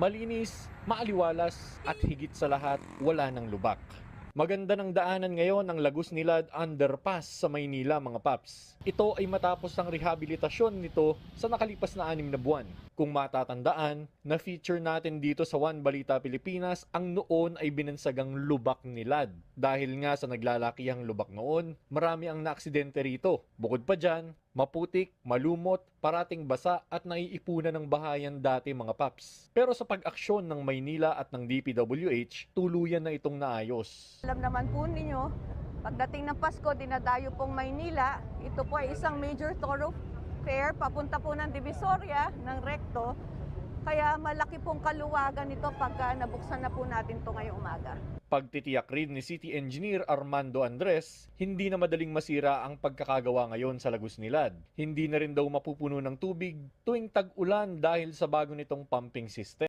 Malinis, maaliwalas at higit sa lahat wala ng lubak. Maganda ng daanan ngayon ang Lagos Nilad Underpass sa Maynila mga paps. Ito ay matapos ang rehabilitasyon nito sa nakalipas na anim na buwan. Kung matatandaan, na-feature natin dito sa One Balita Pilipinas ang noon ay binansagang lubak nilad. Dahil nga sa naglalakihang lubak noon, marami ang naaksidente rito. Bukod pa dyan, maputik, malumot, parating basa at naiipunan ng bahayan dati mga paps. Pero sa pag-aksyon ng Maynila at ng DPWH, tuluyan na itong naayos. Alam naman po ninyo, pagdating ng Pasko, dinadayo pong Maynila. Ito po ay isang major thoroughfare papunta po ng Divisoria, ng Recto. Kaya malaki pong kaluwagan nito pagka nabuksan na po natin to ngayong umaga. Pagtitiyak rin ni City Engineer Armando Andres, hindi na madaling masira ang pagkakagawa ngayon sa Lagos Nilad. Hindi na rin daw mapupuno ng tubig tuwing tag-ulan dahil sa bago nitong pumping system.